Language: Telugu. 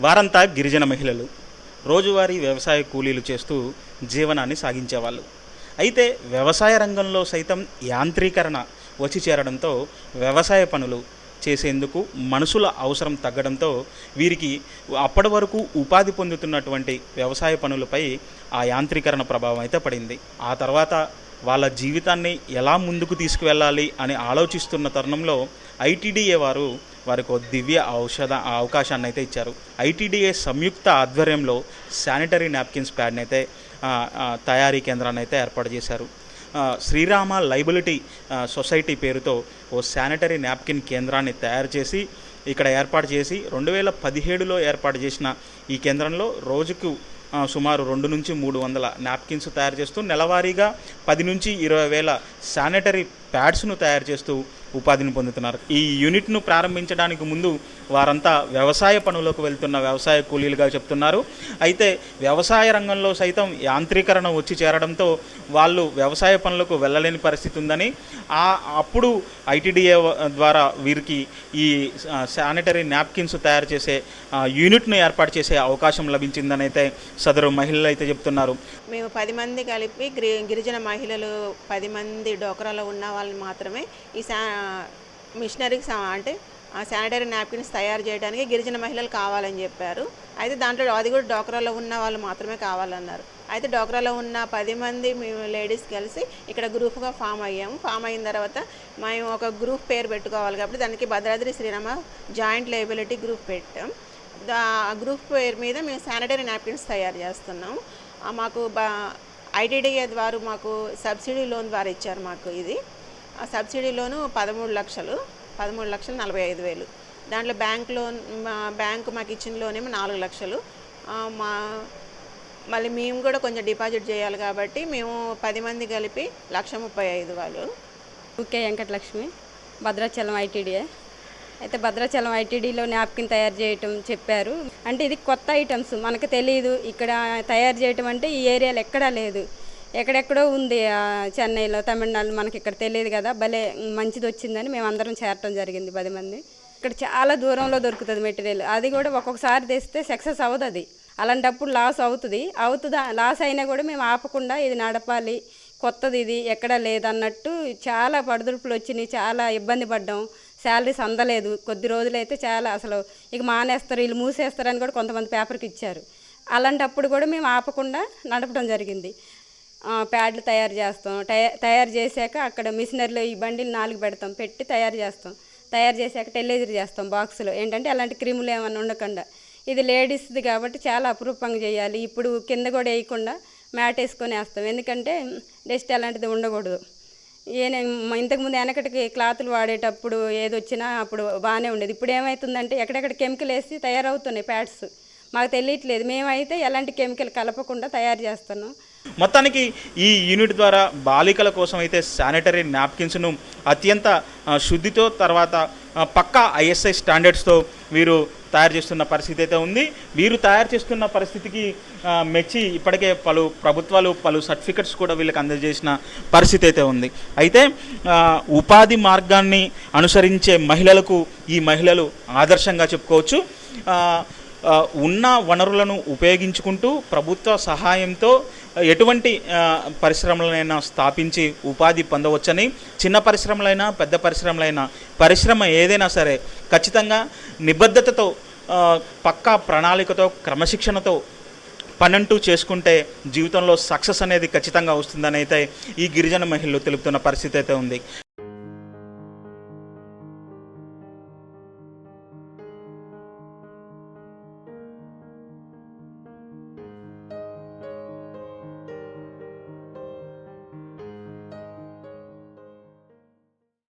వారంతా గిరిజన మహిళలు. రోజువారీ వ్యవసాయ కూలీలు చేస్తూ జీవనాన్ని సాగించేవాళ్ళు. అయితే వ్యవసాయ రంగంలో సైతం యాంత్రీకరణ వచ్చి చేరడంతో వ్యవసాయ పనులు చేసేందుకు మనుషుల అవసరం తగ్గడంతో వీరికి అప్పటి వరకు ఉపాధి పొందుతున్నటువంటి వ్యవసాయ పనులపై ఆ యాంత్రీకరణ ప్రభావం అయితే పడింది. ఆ తర్వాత వాళ్ళ జీవితాన్ని ఎలా ముందుకు తీసుకువెళ్ళాలి అని ఆలోచిస్తున్న తరుణంలో ఐటీడీఏ వారు వారికి దివ్య ఔషధ అవకాశాన్ని అయితే ఇచ్చారు. ఐటీడీఏ సంయుక్త ఆధ్వర్యంలో శానిటరీ నాప్కిన్స్ ప్యాడ్ని అయితే తయారీ కేంద్రాన్ని అయితే ఏర్పాటు చేశారు. శ్రీరామ లైబిలిటీ సొసైటీ పేరుతో ఓ శానిటరీ నాప్కిన్ కేంద్రాన్ని తయారు చేసి ఇక్కడ ఏర్పాటు చేసి రెండు వేల పదిహేడులో ఏర్పాటు చేసిన ఈ కేంద్రంలో రోజుకు సుమారు రెండు నుంచి మూడు వందల నాప్కిన్స్ తయారు చేస్తూ నెలవారీగా పది నుంచి ఇరవై వేల శానిటరీ ప్యాడ్స్ను తయారు చేస్తూ ఉపాధిని పొందుతున్నారు. ఈ యూనిట్ను ప్రారంభించడానికి ముందు వారంతా వ్యవసాయ పనులకు వెళ్తున్న వ్యవసాయ కూలీలుగా చెప్తున్నారు. అయితే వ్యవసాయ రంగంలో సైతం యాంత్రీకరణ వచ్చి చేరడంతో వాళ్ళు వ్యవసాయ పనులకు వెళ్ళలేని పరిస్థితి ఉందని ఆ అప్పుడు ఐటీడీఏ ద్వారా వీరికి ఈ శానిటరీ నాప్కిన్స్ తయారు చేసే యూనిట్ను ఏర్పాటు చేసే అవకాశం లభించిందని అయితే సదరు మహిళలు అయితే చెప్తున్నారు. మేము పది మంది కలిపి గిరిజన మహిళలు పది మంది డోకరాలో ఉన్న వాళ్ళని మాత్రమే ఈ శా మిషనరీకి సా- అంటే ఆ శానిటరీ నాప్కిన్స్ తయారు చేయడానికి గిరిజన మహిళలు కావాలని చెప్పారు. అయితే దాంట్లో అది కూడా డోక్రాలో ఉన్న వాళ్ళు మాత్రమే కావాలన్నారు. అయితే డోక్రాలో ఉన్న పది మంది మేము లేడీస్ కలిసి ఇక్కడ గ్రూప్గా ఫామ్ అయ్యాము. ఫామ్ అయిన తర్వాత మేము ఒక గ్రూప్ పేరు పెట్టుకోవాలి కాబట్టి దానికి Bhadradri Srirama joint liability group పెట్టాం. ఆ గ్రూప్ పేరు మీద మేము శానిటరీ నాప్కిన్స్ తయారు చేస్తున్నాం మాకు బా ఐటీడీఏ ద్వారా మాకు సబ్సిడీ లోన్ ద్వారా ఇచ్చారు మాకు ఇది. ఆ సబ్సిడీ లోను పదమూడు లక్షలు పదమూడు లక్షలు నలభై ఐదు వేలు. దాంట్లో బ్యాంక్ లోన్ మా బ్యాంకు మాకు ఇచ్చిన లోన్ ఏమో నాలుగు లక్షలు. మా మళ్ళీ మేము కూడా కొంచెం డిపాజిట్ చేయాలి కాబట్టి మేము పది మంది కలిపి లక్ష ముప్పై ఐదు వాళ్ళు ఓకే వెంకటలక్ష్మి భద్రాచలం ఐటీడీఏ అయితే భద్రాచలం ఐటీడీలో నాప్కిన్ తయారు చేయటం చెప్పారు. అంటే ఇది కొత్త ఐటమ్స్ మనకు తెలియదు ఇక్కడ తయారు చేయటం అంటే ఈ ఏరియాలో ఎక్కడా లేదు. ఎక్కడెక్కడో ఉంది చెన్నైలో తమిళనాడు మనకి ఇక్కడ తెలియదు కదా. భలే మంచిది వచ్చిందని మేము అందరం చేరటం జరిగింది పది మంది. ఇక్కడ చాలా దూరంలో దొరుకుతుంది మెటీరియల్. అది కూడా ఒక్కొక్కసారి తెస్తే సక్సెస్ అవుతుంది అలాంటప్పుడు లాస్ అవుతుంది. అవుతుందా లాస్ అయినా కూడా మేము ఆపకుండా ఇది నడపాలి కొత్తది ఇది ఎక్కడ లేదన్నట్టు చాలా పడుదుడుపులు వచ్చినాయి చాలా ఇబ్బంది పడ్డాం. శాలరీస్ అందలేదు. కొద్ది రోజులైతే చాలా అసలు ఇక మానేస్తారు వీళ్ళు మూసేస్తారని కూడా కొంతమంది పేపర్కి ఇచ్చారు. అలాంటప్పుడు కూడా మేము ఆపకుండా నడపడం జరిగింది. ప్యాడ్లు తయారు చేస్తాం. తయా- తయారు చేశాక అక్కడ మిషనరీలో ఈ బండిలు నాలుగు పెడతాం. పెట్టి తయారు చేస్తాం. తయారు చేశాక టెల్లేజర్ చేస్తాం బాక్సులో. ఏంటంటే అలాంటి క్రిములు ఏమైనా ఉండకుండా. ఇది లేడీస్ది కాబట్టి చాలా అపురూపంగా చేయాలి. ఇప్పుడు కింద కూడా వేయకుండా మ్యాట్ వేసుకొని వేస్తాం. ఎందుకంటే డస్ట్ అలాంటిది ఉండకూడదు. ఈయన ఇంతకుముందు వెనకటికి క్లాతులు వాడేటప్పుడు ఏది వచ్చినా అప్పుడు బాగానే ఉండేది. ఇప్పుడు ఏమవుతుందంటే ఎక్కడెక్కడ కెమికల్ వేసి తయారవుతున్నాయి ప్యాడ్స్. మాకు తెలియట్లేదు. మేమైతే ఎలాంటి కెమికల్ కలపకుండా తయారు చేస్తున్నాం. మొత్తానికి ఈ యూనిట్ ద్వారా బాలికల కోసం అయితే శానిటరీ నాప్కిన్స్ను అత్యంత శుద్ధితో తర్వాత పక్కా ఐఎస్ఐ స్టాండర్డ్స్తో వీరు తయారు చేస్తున్న పరిస్థితి అయితే ఉంది. వీరు తయారు చేస్తున్న పరిస్థితికి మెచ్చి ఇప్పటికే పలు ప్రభుత్వాలు పలు సర్టిఫికెట్స్ కూడా వీళ్ళకి అందజేసిన పరిస్థితి అయితే ఉంది. అయితే ఉపాధి మార్గాన్ని అనుసరించే మహిళలకు ఈ మహిళలు ఆదర్శంగా చెప్పుకోవచ్చు. ఉన్న వనరులను ఉపయోగించుకుంటూ ప్రభుత్వ సహాయంతో ఎటువంటి పరిశ్రమలనైనా స్థాపించి ఉపాధి పొందవచ్చని చిన్న పరిశ్రమలైనా పెద్ద పరిశ్రమలైనా పరిశ్రమ ఏదైనా సరే ఖచ్చితంగా నిబద్ధతతో పక్కా ప్రణాళికతో క్రమశిక్షణతో పనంటూ చేసుకుంటే జీవితంలో సక్సెస్ అనేది ఖచ్చితంగా వస్తుందని అయితే ఈ గిరిజన మహిళలు తెలుపుతున్న పరిస్థితి అయితే ఉంది.